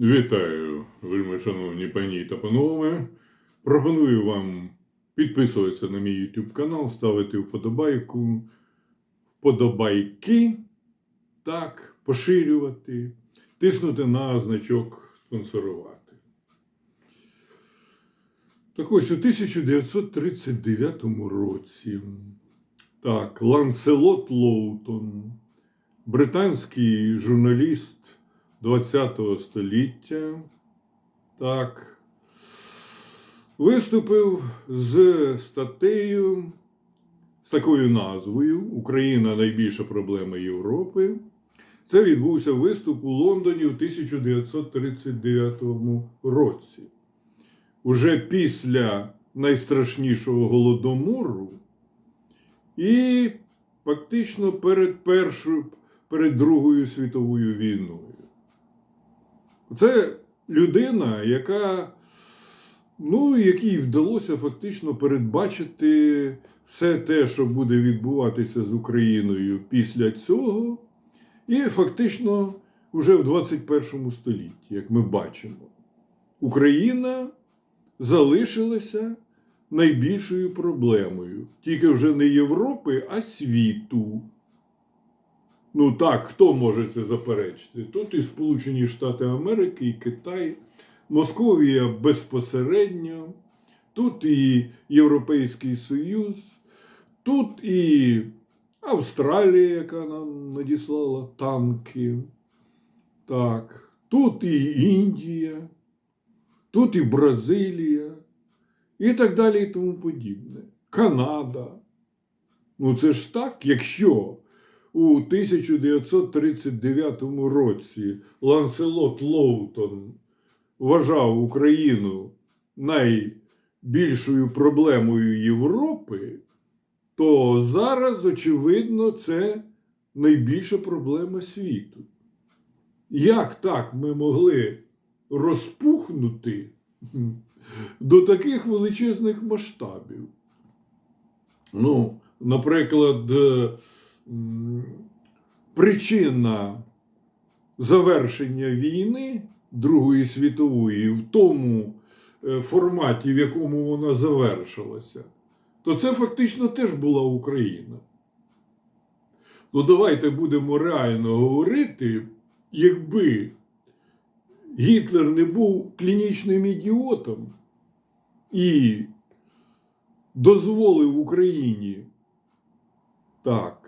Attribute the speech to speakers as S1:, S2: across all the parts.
S1: Вітаю, вельми шановні пані та панове. Пропоную вам підписуватися на мій YouTube канал, ставити вподобайку, вподобайки, так, поширювати, тиснути на значок спонсорувати. Так ось у 1939 році так, Ланселот Лоутон, британський журналіст ХХ століття, так, виступив з статтею з такою назвою Україна найбільша проблема Європи. Це відбувся виступ у Лондоні у 1939 році. Уже після найстрашнішого голодомору і фактично перед першою, перед Другою світовою війною. Це людина, яка, ну, якій вдалося фактично передбачити все те, що буде відбуватися з Україною після цього, і фактично вже в 21 столітті, як ми бачимо, Україна залишилася найбільшою проблемою, тільки вже не Європи, а світу. Ну так, хто може це заперечити? Тут і Сполучені Штати Америки, і Китай, Московія безпосередньо, тут і Європейський Союз, тут і Австралія, яка нам надіслала танки. Так, тут і Індія, тут і Бразилія, і так далі, і тому подібне. Канада. Ну це ж так, якщо у 1939 році Ланселот Лоутон вважав Україну найбільшою проблемою Європи, то зараз, очевидно, це найбільша проблема світу. Як так ми могли розпухнути до таких величезних масштабів? Ну, наприклад, причина завершення війни Другої світової в тому е, форматі, в якому вона завершилася, то це фактично теж була Україна. Ну, давайте будемо реально говорити, якби Гітлер не був клінічним ідіотом і дозволив Україні так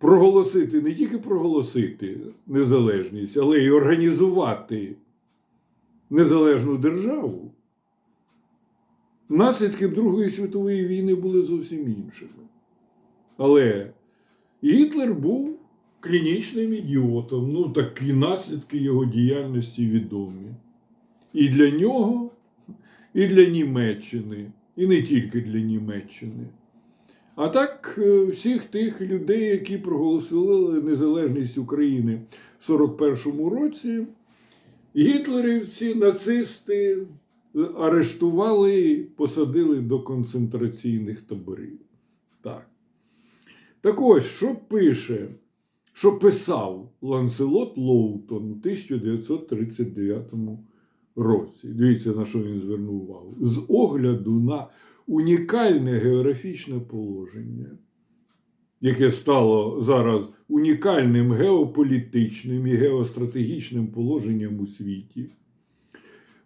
S1: проголосити, не тільки проголосити незалежність, але й організувати незалежну державу, наслідки Другої світової війни були зовсім іншими. Але Гітлер був клінічним ідіотом. Ну, такі наслідки його діяльності відомі. І для нього, і для Німеччини, і не тільки для Німеччини. А так, е, всіх тих людей, які проголосили незалежність України в 41-му році, гітлерівці, нацисти арештували і посадили до концентраційних таборів. Так. Так ось, що пише, що писав Ланселот Лоутон у 1939 році. Дивіться, на що він звернув увагу. З огляду на унікальне географічне положення, яке стало зараз унікальним геополітичним і геостратегічним положенням у світі.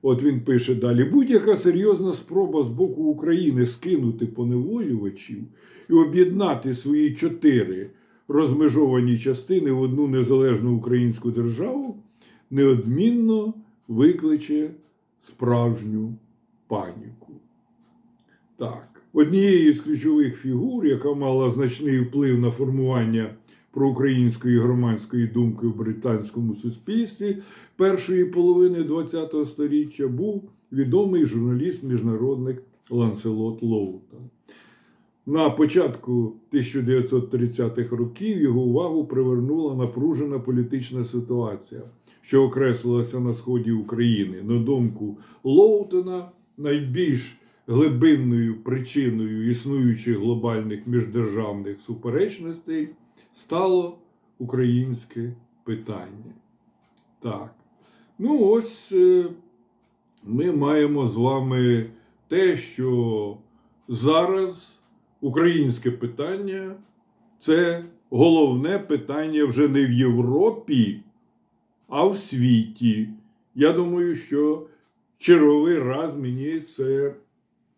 S1: От він пише далі: будь-яка серйозна спроба з боку України скинути поневолювачів і об'єднати свої чотири розмежовані частини в одну незалежну українську державу неодмінно викличе справжню паніку. Так, однією з ключових фігур, яка мала значний вплив на формування проукраїнської громадської думки в британському суспільстві першої половини ХХ століття, був відомий журналіст-міжнародник Ланселот Лоутон. На початку 1930-х років його увагу привернула напружена політична ситуація, що окреслилася на сході України. На думку Лоутона, найбільш глибинною причиною існуючих глобальних міждержавних суперечностей стало українське питання. Так. Ну, ось е, ми маємо з вами те, що зараз українське питання це головне питання вже не в Європі, а в світі. Я думаю, що черговий раз мені це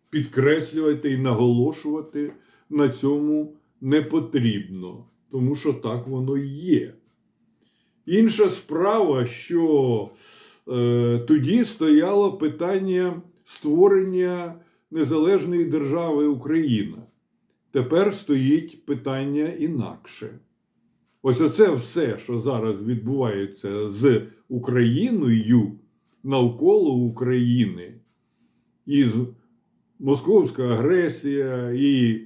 S1: підкреслювати і наголошувати на цьому не потрібно, тому що так воно і є. Інша справа, що е, тоді стояло питання створення незалежної держави Україна. Тепер стоїть питання інакше. Ось оце все, що зараз відбувається з Україною навколо України, і з московська агресія, і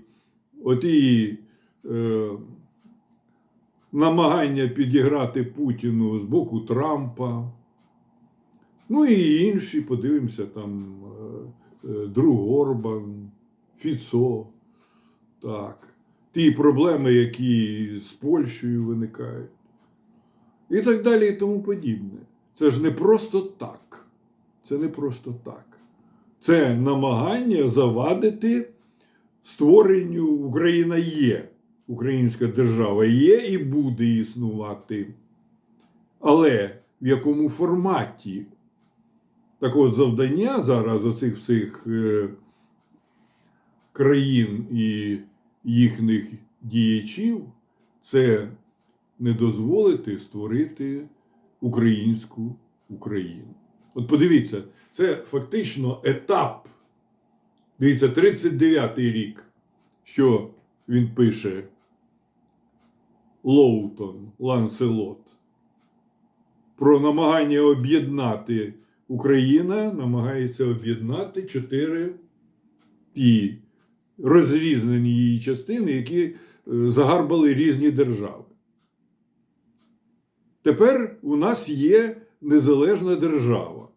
S1: оті е, намагання підіграти Путіну з боку Трампа. Ну і інші, подивимося, там е, е, друг Орбан, Фіцо. Так. Ті проблеми, які з Польщею виникають. І так далі, і тому подібне. Це ж не просто так. Це не просто так. Це намагання завадити створенню Україна є. Українська держава є і буде існувати. Але в якому форматі? Так от завдання зараз оцих всіх е, країн і їхніх діячів це не дозволити створити українську Україну. От подивіться, це фактично етап. Дивіться, 39-й рік, що він пише Лоутон, Ланселот. Про намагання об'єднати Україна намагається об'єднати чотири ті розрізнені її частини, які е, загарбали різні держави. Тепер у нас є незалежна держава.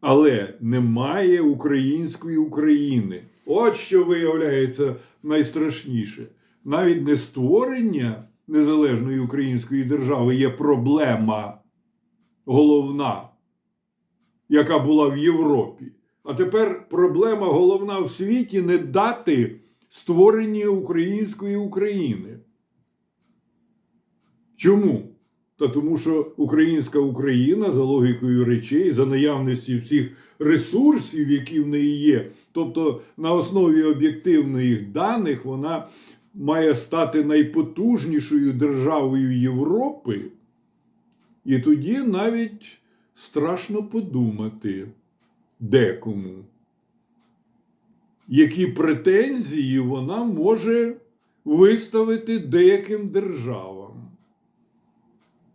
S1: Але немає української України. От що виявляється найстрашніше. Навіть не створення незалежної української держави є проблема головна, яка була в Європі. А тепер проблема головна в світі не дати створення української України. Чому? Та тому, що українська Україна за логікою речей, за наявності всіх ресурсів, які в неї є, тобто на основі об'єктивних даних, вона має стати найпотужнішою державою Європи. І тоді навіть страшно подумати декому, які претензії вона може виставити деяким державам.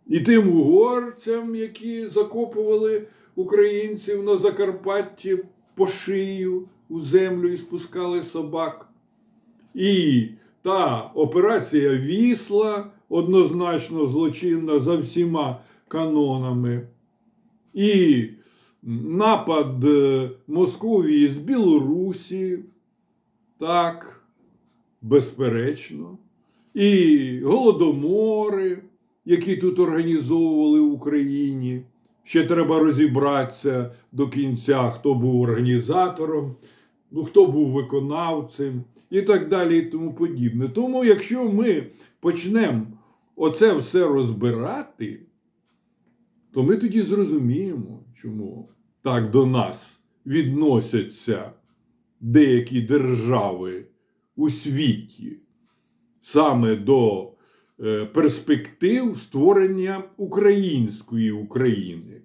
S1: І тим угорцям, які закопували українців на Закарпатті по шию у землю і спускали собак. І та операція Вісла однозначно злочинна за всіма канонами. І напад е, Московії з Білорусі, так, безперечно. І голодомори які тут організовували в Україні. Ще треба розібратися до кінця, хто був організатором, ну, хто був виконавцем і так далі, і тому подібне. Тому, якщо ми почнемо оце все розбирати, то ми тоді зрозуміємо, чому так до нас відносяться деякі держави у світі саме до перспектив створення української України.